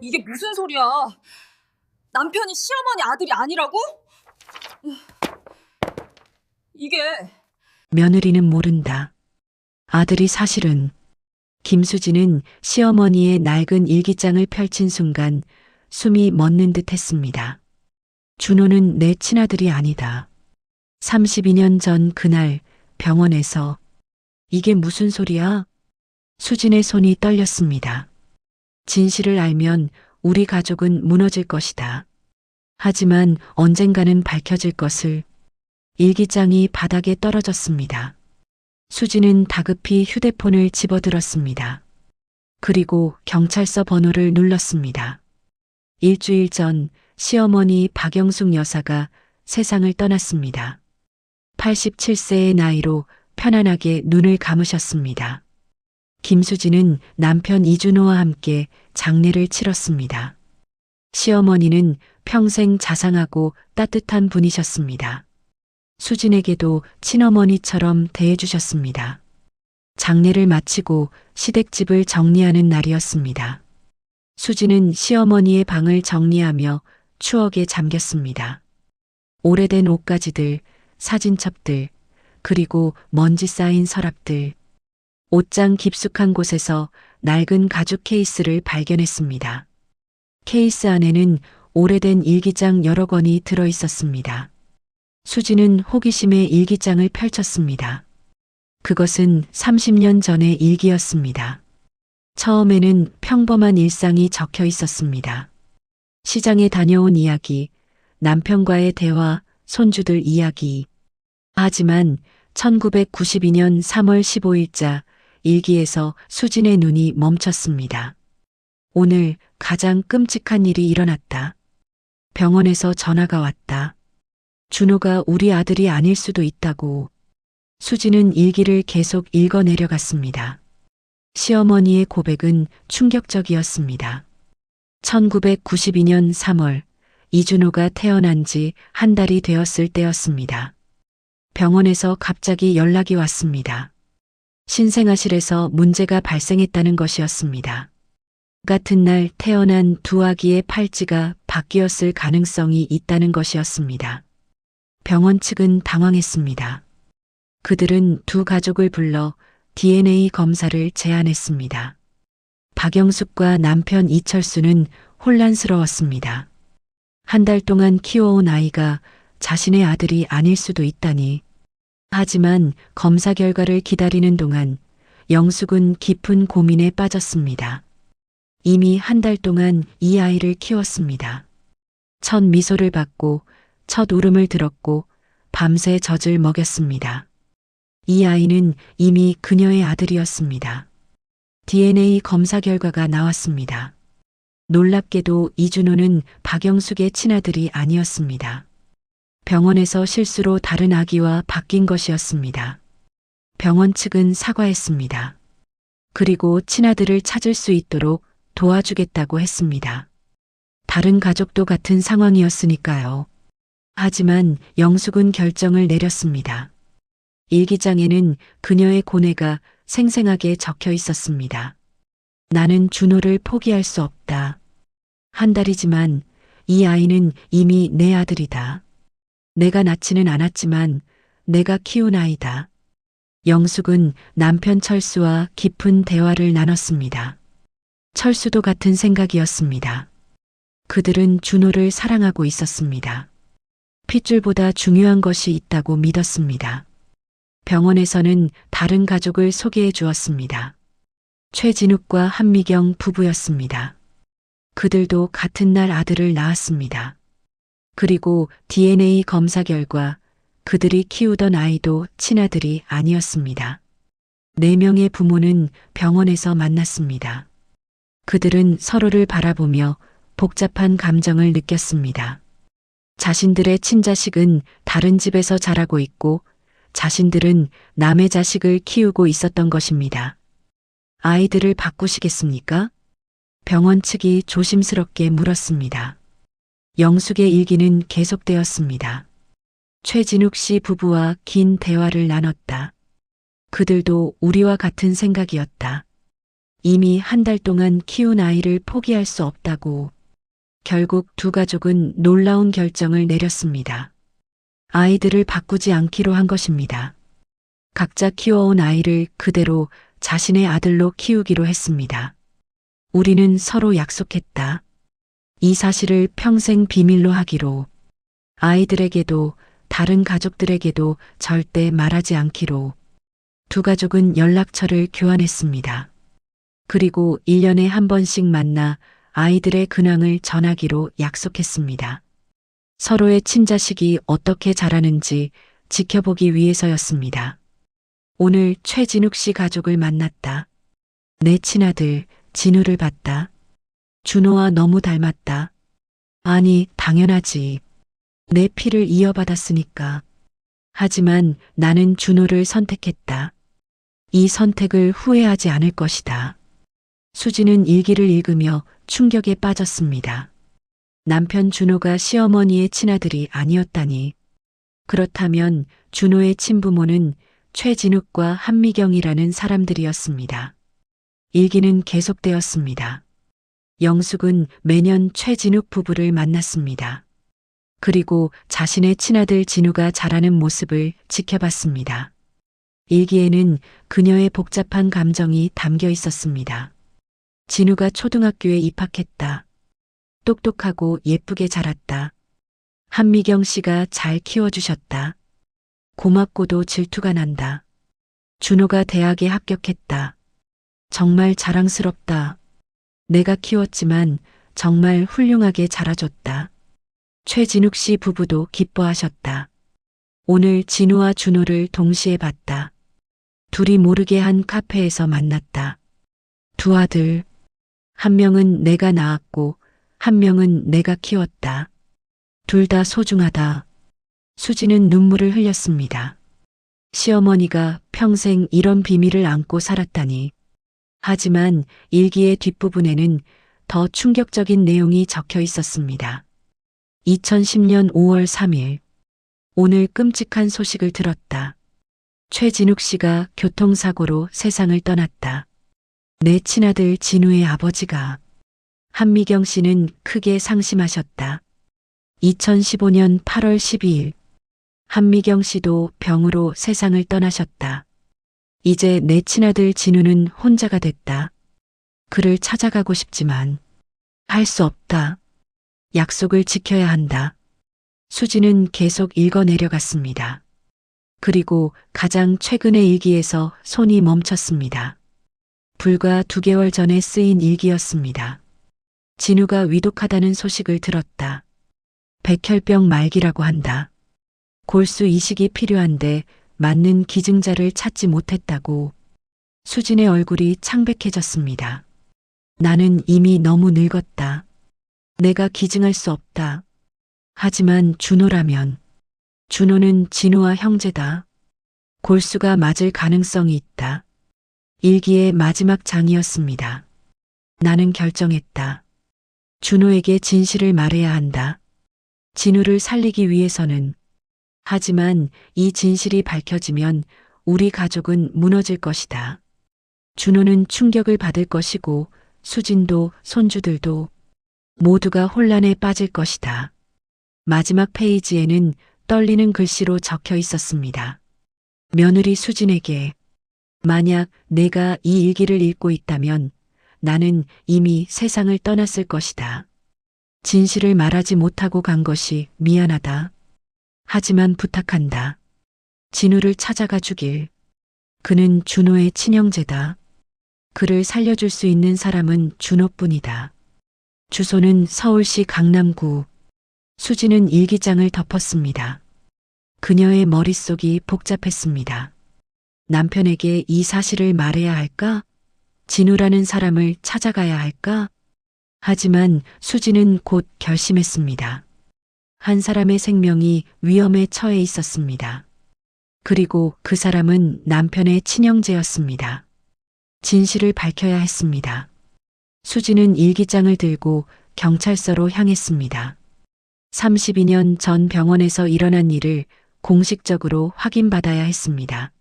이게 무슨 소리야? 남편이 시어머니 아들이 아니라고? 이게 며느리는 모른다. 아들이 사실은 김수진은 시어머니의 낡은 일기장을 펼친 순간 숨이 멎는 듯 했습니다. 준호는 내 친아들이 아니다. 32년 전 그날 병원에서 이게 무슨 소리야? 수진의 손이 떨렸습니다. 진실을 알면 우리 가족은 무너질 것이다. 하지만 언젠가는 밝혀질 것을 일기장이 바닥에 떨어졌습니다. 수지는 다급히 휴대폰을 집어들었습니다. 그리고 경찰서 번호를 눌렀습니다. 일주일 전 시어머니 박영숙 여사가 세상을 떠났습니다. 87세의 나이로 편안하게 눈을 감으셨습니다. 김수지는 남편 이준호와 함께 장례를 치렀습니다. 시어머니는 평생 자상하고 따뜻한 분이셨습니다. 수진에게도 친어머니처럼 대해주셨습니다. 장례를 마치고 시댁집을 정리하는 날이었습니다. 수진은 시어머니의 방을 정리하며 추억에 잠겼습니다. 오래된 옷가지들, 사진첩들, 그리고 먼지 쌓인 서랍들, 옷장 깊숙한 곳에서 낡은 가죽 케이스를 발견했습니다. 케이스 안에는 오래된 일기장 여러 권이 들어 있었습니다. 수지는 호기심에 일기장을 펼쳤습니다. 그것은 30년 전의 일기였습니다. 처음에는 평범한 일상이 적혀 있었습니다. 시장에 다녀온 이야기, 남편과의 대화, 손주들 이야기. 하지만 1992년 3월 15일자 일기에서 수진의 눈이 멈췄습니다. 오늘 가장 끔찍한 일이 일어났다. 병원에서 전화가 왔다. 준호가 우리 아들이 아닐 수도 있다고. 수지는 일기를 계속 읽어 내려갔습니다. 시어머니의 고백은 충격적이었습니다. 1992년 3월 이준호가 태어난 지 한 달이 되었을 때였습니다. 병원에서 갑자기 연락이 왔습니다. 신생아실에서 문제가 발생했다는 것이었습니다. 같은 날 태어난 두 아기의 팔찌가 바뀌었을 가능성이 있다는 것이었습니다. 병원 측은 당황했습니다. 그들은 두 가족을 불러 DNA 검사를 제안했습니다. 박영숙과 남편 이철수는 혼란스러웠습니다. 한 달 동안 키워온 아이가 자신의 아들이 아닐 수도 있다니. 하지만 검사 결과를 기다리는 동안 영숙은 깊은 고민에 빠졌습니다. 이미 한 달 동안 이 아이를 키웠습니다. 첫 미소를 받고 첫 울음을 들었고 밤새 젖을 먹였습니다. 이 아이는 이미 그녀의 아들이었습니다. DNA 검사 결과가 나왔습니다. 놀랍게도 이준호는 박영숙의 친아들이 아니었습니다. 병원에서 실수로 다른 아기와 바뀐 것이었습니다. 병원 측은 사과했습니다. 그리고 친아들을 찾을 수 있도록 도와주겠다고 했습니다. 다른 가족도 같은 상황이었으니까요. 하지만 영숙은 결정을 내렸습니다. 일기장에는 그녀의 고뇌가 생생하게 적혀 있었습니다. 나는 준호를 포기할 수 없다. 한 달이지만 이 아이는 이미 내 아들이다. 내가 낳지는 않았지만 내가 키운 아이다. 영숙은 남편 철수와 깊은 대화를 나눴습니다. 철수도 같은 생각이었습니다. 그들은 준호를 사랑하고 있었습니다. 핏줄보다 중요한 것이 있다고 믿었습니다. 병원에서는 다른 가족을 소개해 주었습니다. 최진욱과 한미경 부부였습니다. 그들도 같은 날 아들을 낳았습니다. 그리고 DNA 검사 결과 그들이 키우던 아이도 친아들이 아니었습니다. 네 명의 부모는 병원에서 만났습니다. 그들은 서로를 바라보며 복잡한 감정을 느꼈습니다. 자신들의 친자식은 다른 집에서 자라고 있고 자신들은 남의 자식을 키우고 있었던 것입니다. 아이들을 바꾸시겠습니까? 병원 측이 조심스럽게 물었습니다. 영숙의 일기는 계속되었습니다. 최진욱 씨 부부와 긴 대화를 나눴다. 그들도 우리와 같은 생각이었다. 이미 한 달 동안 키운 아이를 포기할 수 없다고 결국 두 가족은 놀라운 결정을 내렸습니다. 아이들을 바꾸지 않기로 한 것입니다. 각자 키워온 아이를 그대로 자신의 아들로 키우기로 했습니다. 우리는 서로 약속했다. 이 사실을 평생 비밀로 하기로. 아이들에게도 다른 가족들에게도 절대 말하지 않기로. 두 가족은 연락처를 교환했습니다. 그리고 1년에 한 번씩 만나 아이들의 근황을 전하기로 약속했습니다. 서로의 친자식이 어떻게 자라는지 지켜보기 위해서였습니다. 오늘 최진욱 씨 가족을 만났다. 내 친아들 진우를 봤다. 준호와 너무 닮았다. 아니, 당연하지. 내 피를 이어받았으니까. 하지만 나는 준호를 선택했다. 이 선택을 후회하지 않을 것이다. 수지는 일기를 읽으며 충격에 빠졌습니다. 남편 준호가 시어머니의 친아들이 아니었다니. 그렇다면 준호의 친부모는 최진욱과 한미경이라는 사람들이었습니다. 일기는 계속되었습니다. 영숙은 매년 최진욱 부부를 만났습니다. 그리고 자신의 친아들 진우가 자라는 모습을 지켜봤습니다. 일기에는 그녀의 복잡한 감정이 담겨 있었습니다. 진우가 초등학교에 입학했다. 똑똑하고 예쁘게 자랐다. 한미경 씨가 잘 키워주셨다. 고맙고도 질투가 난다. 준호가 대학에 합격했다. 정말 자랑스럽다. 내가 키웠지만 정말 훌륭하게 자라줬다. 최진욱 씨 부부도 기뻐하셨다. 오늘 진우와 준호를 동시에 봤다. 둘이 모르게 한 카페에서 만났다. 두 아들. 한 명은 내가 낳았고, 한 명은 내가 키웠다. 둘 다 소중하다. 수지는 눈물을 흘렸습니다. 시어머니가 평생 이런 비밀을 안고 살았다니. 하지만 일기의 뒷부분에는 더 충격적인 내용이 적혀 있었습니다. 2010년 5월 3일. 오늘 끔찍한 소식을 들었다. 최진욱 씨가 교통사고로 세상을 떠났다. 내 친아들 진우의 아버지가 한미경 씨는 크게 상심하셨다. 2015년 8월 12일 한미경 씨도 병으로 세상을 떠나셨다. 이제 내 친아들 진우는 혼자가 됐다. 그를 찾아가고 싶지만 할 수 없다. 약속을 지켜야 한다. 수지는 계속 읽어 내려갔습니다. 그리고 가장 최근의 일기에서 손이 멈췄습니다. 불과 두 개월 전에 쓰인 일기였습니다. 진우가 위독하다는 소식을 들었다. 백혈병 말기라고 한다. 골수 이식이 필요한데 맞는 기증자를 찾지 못했다고 수진의 얼굴이 창백해졌습니다. 나는 이미 너무 늙었다. 내가 기증할 수 없다. 하지만 준호라면 준호는 진호와 형제다. 골수가 맞을 가능성이 있다. 일기의 마지막 장이었습니다. 나는 결정했다. 준호에게 진실을 말해야 한다. 진우를 살리기 위해서는 하지만 이 진실이 밝혀지면 우리 가족은 무너질 것이다. 준호는 충격을 받을 것이고 수진도 손주들도 모두가 혼란에 빠질 것이다. 마지막 페이지에는 떨리는 글씨로 적혀 있었습니다. 며느리 수진에게 만약 내가 이 일기를 읽고 있다면 나는 이미 세상을 떠났을 것이다. 진실을 말하지 못하고 간 것이 미안하다. 하지만 부탁한다. 진우를 찾아가 주길. 그는 준호의 친형제다. 그를 살려줄 수 있는 사람은 준호뿐이다. 주소는 서울시 강남구. 수지는 일기장을 덮었습니다. 그녀의 머릿속이 복잡했습니다. 남편에게 이 사실을 말해야 할까? 진우라는 사람을 찾아가야 할까? 하지만 수지는 곧 결심했습니다. 한 사람의 생명이 위험에 처해 있었습니다. 그리고 그 사람은 남편의 친형제였습니다. 진실을 밝혀야 했습니다. 수지는 일기장을 들고 경찰서로 향했습니다. 32년 전 병원에서 일어난 일을 공식적으로 확인받아야 했습니다.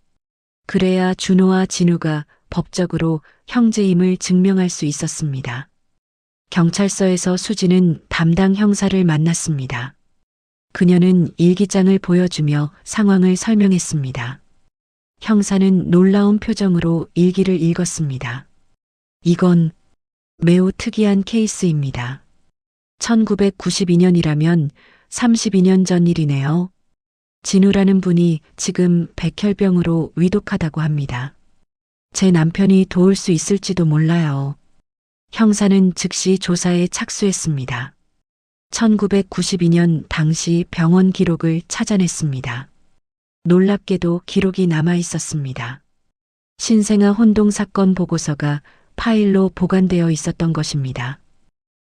그래야 준호와 진우가 법적으로 형제임을 증명할 수 있었습니다. 경찰서에서 수지는 담당 형사를 만났습니다. 그녀는 일기장을 보여주며 상황을 설명했습니다. 형사는 놀라운 표정으로 일기를 읽었습니다. 이건 매우 특이한 케이스입니다. 1992년이라면 32년 전 일이네요. 진우라는 분이 지금 백혈병으로 위독하다고 합니다. 제 남편이 도울 수 있을지도 몰라요. 형사는 즉시 조사에 착수했습니다. 1992년 당시 병원 기록을 찾아냈습니다. 놀랍게도 기록이 남아 있었습니다. 신생아 혼동 사건 보고서가 파일로 보관되어 있었던 것입니다.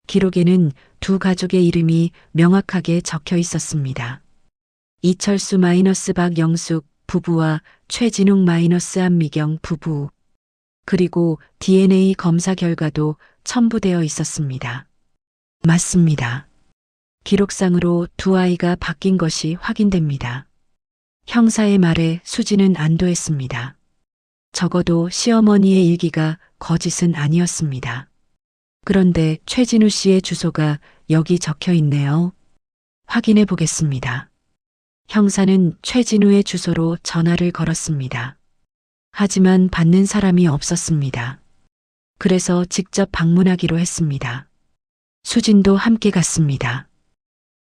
기록에는 두 가족의 이름이 명확하게 적혀 있었습니다. 이철수 마이너스 박영숙 부부와 최진웅 마이너스 안미경 부부. 그리고 DNA 검사 결과도 첨부되어 있었습니다. 맞습니다. 기록상으로 두 아이가 바뀐 것이 확인됩니다. 형사의 말에 수지는 안도했습니다. 적어도 시어머니의 일기가 거짓은 아니었습니다. 그런데 최진우 씨의 주소가 여기 적혀 있네요. 확인해 보겠습니다. 형사는 최진우의 주소로 전화를 걸었습니다. 하지만 받는 사람이 없었습니다. 그래서 직접 방문하기로 했습니다. 수진도 함께 갔습니다.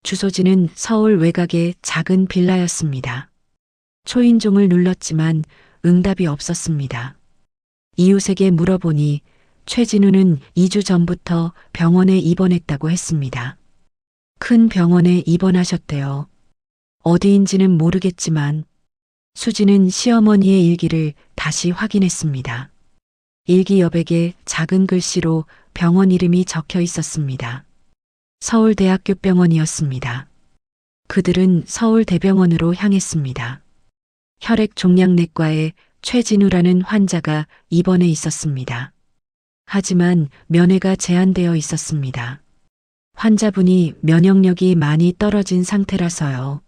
주소지는 서울 외곽의 작은 빌라였습니다. 초인종을 눌렀지만 응답이 없었습니다. 이웃에게 물어보니 최진우는 2주 전부터 병원에 입원했다고 했습니다. 큰 병원에 입원하셨대요. 어디인지는 모르겠지만 수지는 시어머니의 일기를 다시 확인했습니다. 일기 여백에 작은 글씨로 병원 이름이 적혀 있었습니다. 서울대학교 병원이었습니다. 그들은 서울대병원으로 향했습니다. 혈액 종양내과에 최진우라는 환자가 입원해 있었습니다. 하지만 면회가 제한되어 있었습니다. 환자분이 면역력이 많이 떨어진 상태라서요.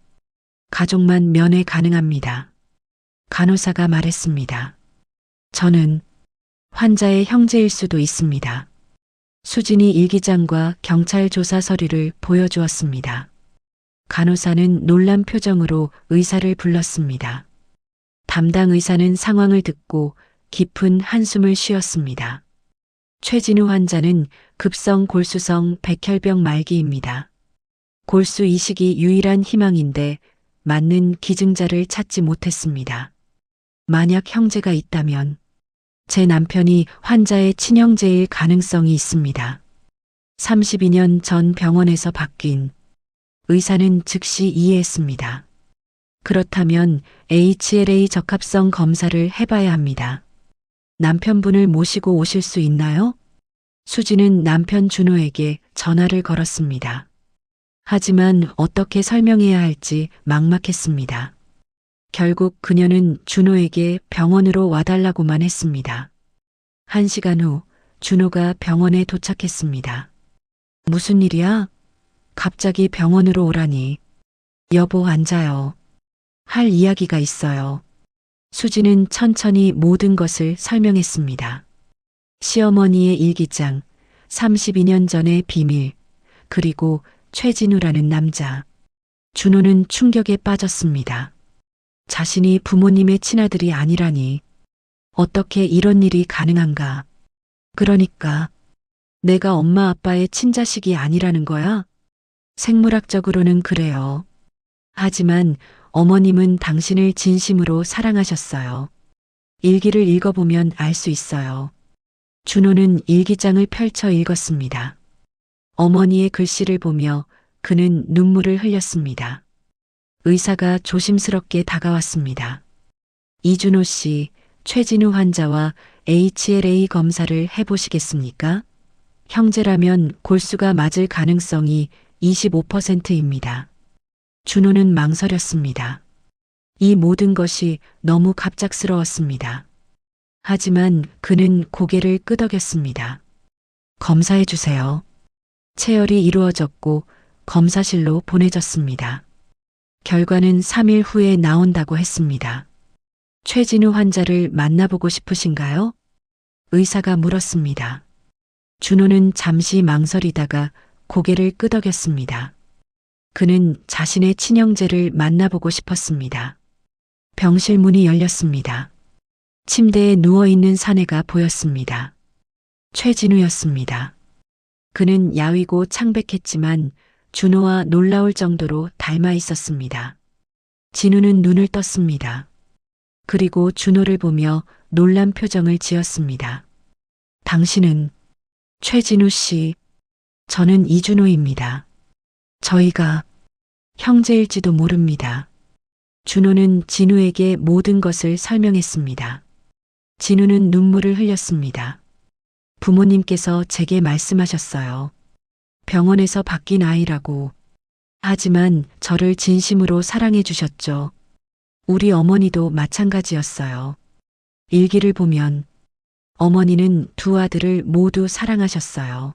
가족만 면회 가능합니다. 간호사가 말했습니다. 저는 환자의 형제일 수도 있습니다. 수진이 일기장과 경찰 조사 서류를 보여주었습니다. 간호사는 놀란 표정으로 의사를 불렀습니다. 담당 의사는 상황을 듣고 깊은 한숨을 쉬었습니다. 최진우 환자는 급성 골수성 백혈병 말기입니다. 골수 이식이 유일한 희망인데 맞는 기증자를 찾지 못했습니다. 만약 형제가 있다면 제 남편이 환자의 친형제일 가능성이 있습니다. 32년 전 병원에서 바뀐 의사는 즉시 이해했습니다. 그렇다면 HLA 적합성 검사를 해봐야 합니다. 남편분을 모시고 오실 수 있나요? 수지는 남편 준호에게 전화를 걸었습니다. 하지만 어떻게 설명해야 할지 막막했습니다. 결국 그녀는 준호에게 병원으로 와달라고만 했습니다. 한 시간 후 준호가 병원에 도착했습니다. 무슨 일이야? 갑자기 병원으로 오라니. 여보 앉아요. 할 이야기가 있어요. 수지는 천천히 모든 것을 설명했습니다. 시어머니의 일기장, 32년 전의 비밀, 그리고 최진우라는 남자. 준호는 충격에 빠졌습니다. 자신이 부모님의 친아들이 아니라니. 어떻게 이런 일이 가능한가? 그러니까 내가 엄마 아빠의 친자식이 아니라는 거야? 생물학적으로는 그래요. 하지만 어머님은 당신을 진심으로 사랑하셨어요. 일기를 읽어보면 알 수 있어요. 준호는 일기장을 펼쳐 읽었습니다. 어머니의 글씨를 보며 그는 눈물을 흘렸습니다. 의사가 조심스럽게 다가왔습니다. 이준호 씨, 최진우 환자와 HLA 검사를 해보시겠습니까? 형제라면 골수가 맞을 가능성이 25%입니다. 준호는 망설였습니다. 이 모든 것이 너무 갑작스러웠습니다. 하지만 그는 고개를 끄덕였습니다. 검사해 주세요. 체열이 이루어졌고 검사실로 보내졌습니다. 결과는 3일 후에 나온다고 했습니다. 최진우 환자를 만나보고 싶으신가요? 의사가 물었습니다. 준호는 잠시 망설이다가 고개를 끄덕였습니다. 그는 자신의 친형제를 만나보고 싶었습니다. 병실 문이 열렸습니다. 침대에 누워있는 사내가 보였습니다. 최진우였습니다. 그는 야위고 창백했지만 준호와 놀라울 정도로 닮아 있었습니다. 진우는 눈을 떴습니다. 그리고 준호를 보며 놀란 표정을 지었습니다. 당신은 최진우 씨, 저는 이준호입니다. 저희가 형제일지도 모릅니다. 준호는 진우에게 모든 것을 설명했습니다. 진우는 눈물을 흘렸습니다. 부모님께서 제게 말씀하셨어요. 병원에서 바뀐 아이라고. 하지만 저를 진심으로 사랑해 주셨죠. 우리 어머니도 마찬가지였어요. 일기를 보면 어머니는 두 아들을 모두 사랑하셨어요.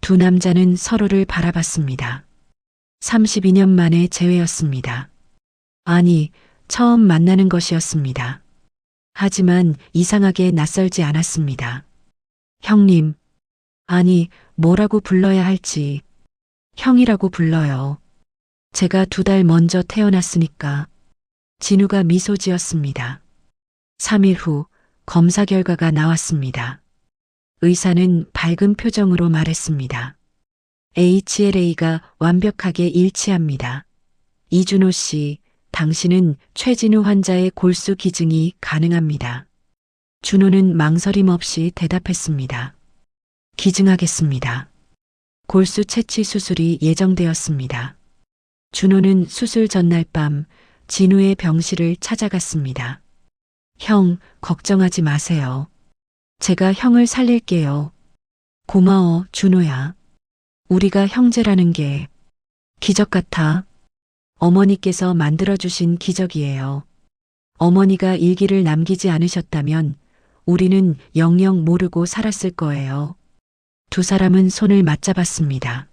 두 남자는 서로를 바라봤습니다. 32년 만에 재회였습니다. 아니, 처음 만나는 것이었습니다. 하지만 이상하게 낯설지 않았습니다. 형님, 아니, 뭐라고 불러야 할지. 형이라고 불러요. 제가 두 달 먼저 태어났으니까. 진우가 미소 지었습니다. 3일 후 검사 결과가 나왔습니다. 의사는 밝은 표정으로 말했습니다. HLA가 완벽하게 일치합니다. 이준호 씨, 당신은 최진우 환자의 골수 기증이 가능합니다. 준호는 망설임 없이 대답했습니다. 기증하겠습니다. 골수 채취 수술이 예정되었습니다. 준호는 수술 전날 밤 진우의 병실을 찾아갔습니다. 형, 걱정하지 마세요. 제가 형을 살릴게요. 고마워, 준호야. 우리가 형제라는 게 기적 같아. 어머니께서 만들어주신 기적이에요. 어머니가 일기를 남기지 않으셨다면 우리는 영영 모르고 살았을 거예요. 두 사람은 손을 맞잡았습니다.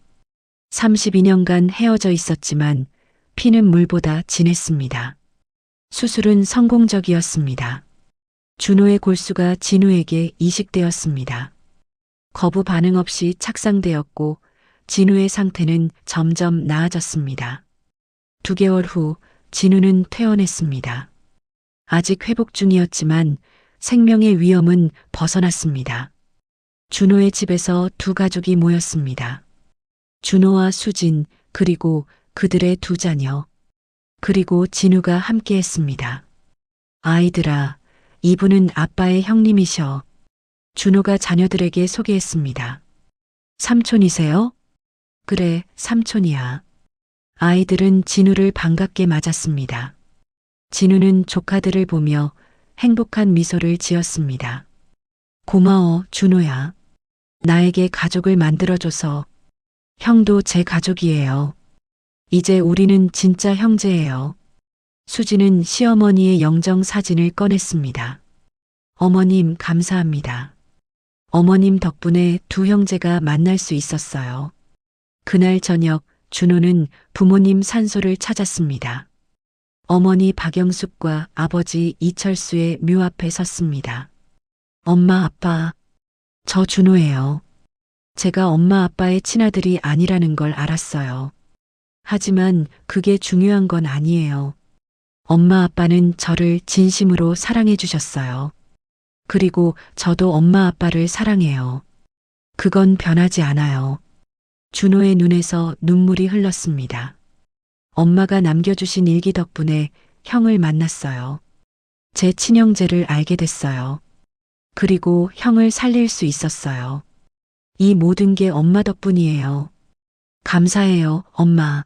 32년간 헤어져 있었지만 피는 물보다 진했습니다. 수술은 성공적이었습니다. 준호의 골수가 진우에게 이식되었습니다. 거부 반응 없이 착상되었고 진우의 상태는 점점 나아졌습니다. 두 개월 후 진우는 퇴원했습니다. 아직 회복 중이었지만 생명의 위험은 벗어났습니다. 준호의 집에서 두 가족이 모였습니다. 준호와 수진, 그리고 그들의 두 자녀, 그리고 진우가 함께 했습니다. 아이들아, 이분은 아빠의 형님이셔. 준호가 자녀들에게 소개했습니다. 삼촌이세요? 그래, 삼촌이야. 아이들은 진우를 반갑게 맞았습니다. 진우는 조카들을 보며 행복한 미소를 지었습니다. 고마워, 준호야. 나에게 가족을 만들어줘서. 형도 제 가족이에요. 이제 우리는 진짜 형제예요. 수지는 시어머니의 영정 사진을 꺼냈습니다. 어머님, 감사합니다. 어머님 덕분에 두 형제가 만날 수 있었어요. 그날 저녁 준호는 부모님 산소를 찾았습니다. 어머니 박영숙과 아버지 이철수의 묘 앞에 섰습니다. 엄마, 아빠, 저 준호예요. 제가 엄마, 아빠의 친아들이 아니라는 걸 알았어요. 하지만 그게 중요한 건 아니에요. 엄마, 아빠는 저를 진심으로 사랑해 주셨어요. 그리고 저도 엄마, 아빠를 사랑해요. 그건 변하지 않아요. 준호의 눈에서 눈물이 흘렀습니다. 엄마가 남겨주신 일기 덕분에 형을 만났어요. 제 친형제를 알게 됐어요. 그리고 형을 살릴 수 있었어요. 이 모든 게 엄마 덕분이에요. 감사해요, 엄마.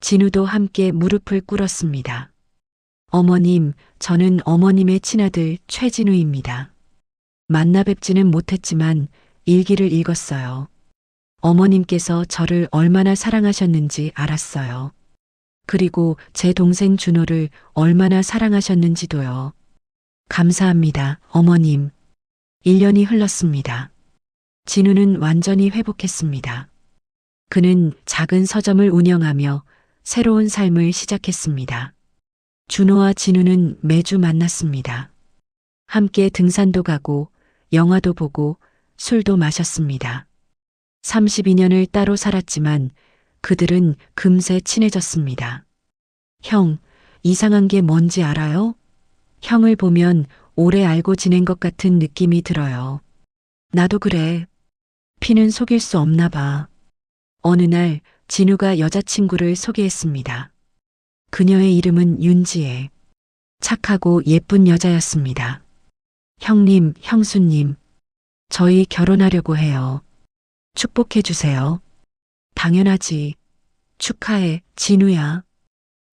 진우도 함께 무릎을 꿇었습니다. 어머님, 저는 어머님의 친아들 최진우입니다. 만나 뵙지는 못했지만 일기를 읽었어요. 어머님께서 저를 얼마나 사랑하셨는지 알았어요. 그리고 제 동생 준호를 얼마나 사랑하셨는지도요. 감사합니다, 어머님. 1년이 흘렀습니다. 진우는 완전히 회복했습니다. 그는 작은 서점을 운영하며 새로운 삶을 시작했습니다. 준호와 진우는 매주 만났습니다. 함께 등산도 가고 영화도 보고 술도 마셨습니다. 32년을 따로 살았지만 그들은 금세 친해졌습니다. 형, 이상한 게 뭔지 알아요? 형을 보면 오래 알고 지낸 것 같은 느낌이 들어요. 나도 그래. 피는 속일 수 없나 봐. 어느 날 진우가 여자친구를 소개했습니다. 그녀의 이름은 윤지혜. 착하고 예쁜 여자였습니다. 형님, 형수님, 저희 결혼하려고 해요. 축복해 주세요. 당연하지. 축하해, 진우야.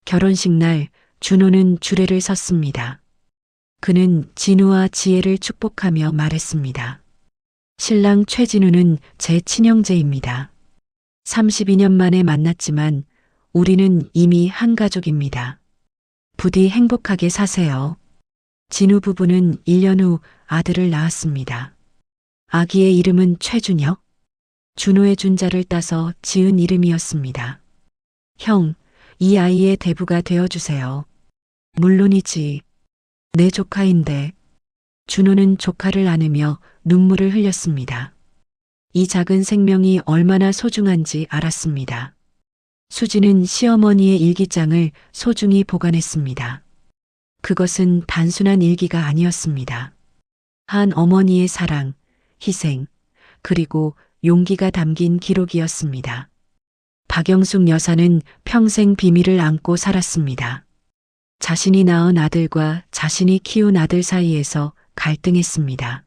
결혼식 날 준호는 주례를 섰습니다. 그는 진우와 지혜를 축복하며 말했습니다. 신랑 최진우는 제 친형제입니다. 32년 만에 만났지만 우리는 이미 한 가족입니다. 부디 행복하게 사세요. 진우 부부는 1년 후 아들을 낳았습니다. 아기의 이름은 최준혁. 준호의 준자를 따서 지은 이름이었습니다. 형, 이 아이의 대부가 되어주세요. 물론이지. 내 조카인데. 준호는 조카를 안으며 눈물을 흘렸습니다. 이 작은 생명이 얼마나 소중한지 알았습니다. 수지는 시어머니의 일기장을 소중히 보관했습니다. 그것은 단순한 일기가 아니었습니다. 한 어머니의 사랑, 희생, 그리고 용기가 담긴 기록이었습니다. 박영숙 여사는 평생 비밀을 안고 살았습니다. 자신이 낳은 아들과 자신이 키운 아들 사이에서 갈등했습니다.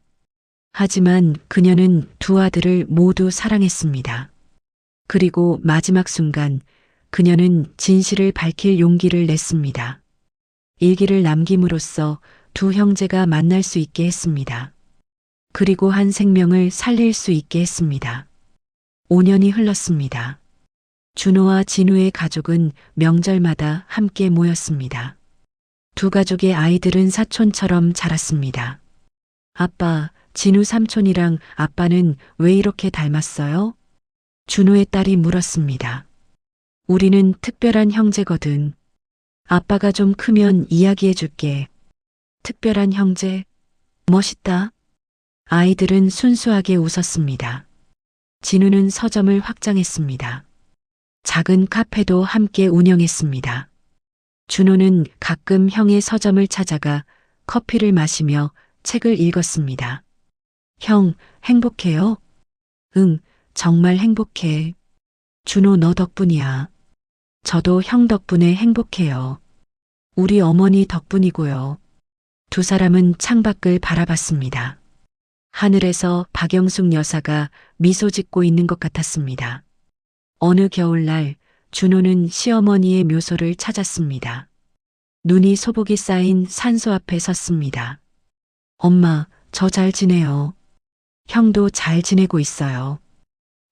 하지만 그녀는 두 아들을 모두 사랑했습니다. 그리고 마지막 순간 그녀는 진실을 밝힐 용기를 냈습니다. 일기를 남김으로써 두 형제가 만날 수 있게 했습니다. 그리고 한 생명을 살릴 수 있게 했습니다. 5년이 흘렀습니다. 준호와 진우의 가족은 명절마다 함께 모였습니다. 두 가족의 아이들은 사촌처럼 자랐습니다. 아빠, 진우 삼촌이랑 아빠는 왜 이렇게 닮았어요? 준호의 딸이 물었습니다. 우리는 특별한 형제거든. 아빠가 좀 크면 이야기해 줄게. 특별한 형제? 멋있다. 아이들은 순수하게 웃었습니다. 진우는 서점을 확장했습니다. 작은 카페도 함께 운영했습니다. 준호는 가끔 형의 서점을 찾아가 커피를 마시며 책을 읽었습니다. 형, 행복해요? 응, 정말 행복해. 준호 너 덕분이야. 저도 형 덕분에 행복해요. 우리 어머니 덕분이고요. 두 사람은 창밖을 바라봤습니다. 하늘에서 박영숙 여사가 미소 짓고 있는 것 같았습니다. 어느 겨울날 준호는 시어머니의 묘소를 찾았습니다. 눈이 소복이 쌓인 산소 앞에 섰습니다. 엄마, 저 잘 지내요. 형도 잘 지내고 있어요.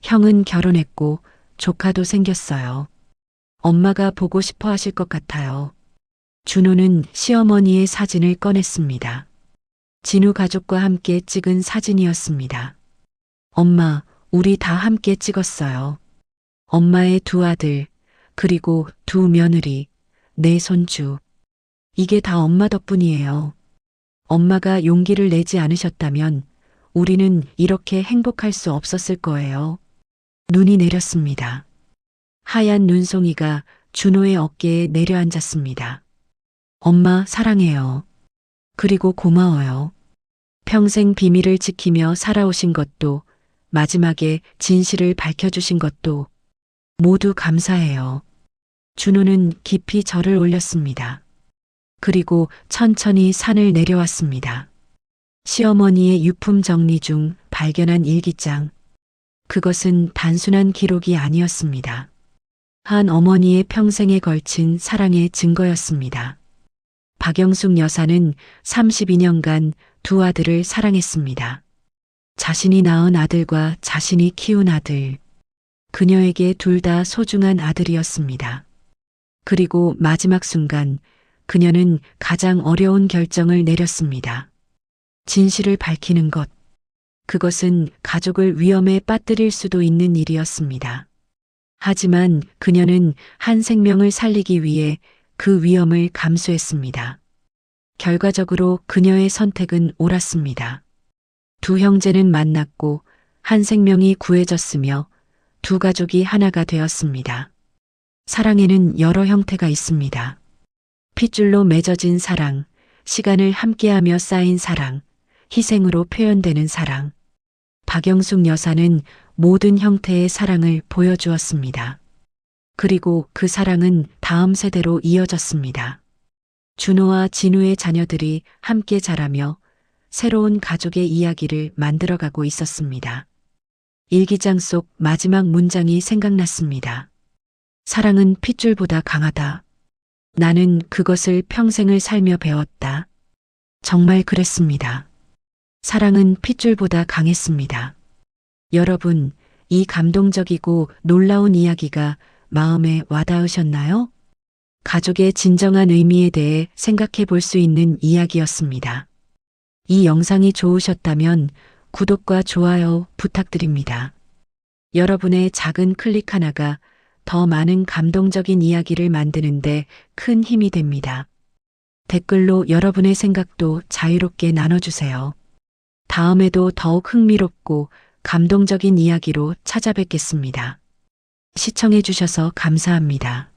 형은 결혼했고 조카도 생겼어요. 엄마가 보고 싶어 하실 것 같아요. 준호는 시어머니의 사진을 꺼냈습니다. 진우 가족과 함께 찍은 사진이었습니다. 엄마, 우리 다 함께 찍었어요. 엄마의 두 아들, 그리고 두 며느리, 내 손주. 이게 다 엄마 덕분이에요. 엄마가 용기를 내지 않으셨다면 우리는 이렇게 행복할 수 없었을 거예요. 눈이 내렸습니다. 하얀 눈송이가 준호의 어깨에 내려앉았습니다. 엄마 사랑해요. 그리고 고마워요. 평생 비밀을 지키며 살아오신 것도 마지막에 진실을 밝혀주신 것도 모두 감사해요. 준호는 깊이 절을 올렸습니다. 그리고 천천히 산을 내려왔습니다. 시어머니의 유품 정리 중 발견한 일기장. 그것은 단순한 기록이 아니었습니다. 한 어머니의 평생에 걸친 사랑의 증거였습니다. 박영숙 여사는 32년간 두 아들을 사랑했습니다. 자신이 낳은 아들과 자신이 키운 아들. 그녀에게 둘 다 소중한 아들이었습니다. 그리고 마지막 순간 그녀는 가장 어려운 결정을 내렸습니다. 진실을 밝히는 것. 그것은 가족을 위험에 빠뜨릴 수도 있는 일이었습니다. 하지만 그녀는 한 생명을 살리기 위해 그 위험을 감수했습니다. 결과적으로 그녀의 선택은 옳았습니다. 두 형제는 만났고 한 생명이 구해졌으며 두 가족이 하나가 되었습니다. 사랑에는 여러 형태가 있습니다. 핏줄로 맺어진 사랑, 시간을 함께하며 쌓인 사랑, 희생으로 표현되는 사랑. 박영숙 여사는 모든 형태의 사랑을 보여주었습니다. 그리고 그 사랑은 다음 세대로 이어졌습니다. 준호와 진우의 자녀들이 함께 자라며 새로운 가족의 이야기를 만들어가고 있었습니다. 일기장 속 마지막 문장이 생각났습니다. 사랑은 핏줄보다 강하다. 나는 그것을 평생을 살며 배웠다. 정말 그랬습니다. 사랑은 핏줄보다 강했습니다. 여러분, 이 감동적이고 놀라운 이야기가 마음에 와닿으셨나요? 가족의 진정한 의미에 대해 생각해 볼 수 있는 이야기였습니다. 이 영상이 좋으셨다면 구독과 좋아요 부탁드립니다. 여러분의 작은 클릭 하나가 더 많은 감동적인 이야기를 만드는데 큰 힘이 됩니다. 댓글로 여러분의 생각도 자유롭게 나눠주세요. 다음에도 더욱 흥미롭고 감동적인 이야기로 찾아뵙겠습니다. 시청해주셔서 감사합니다.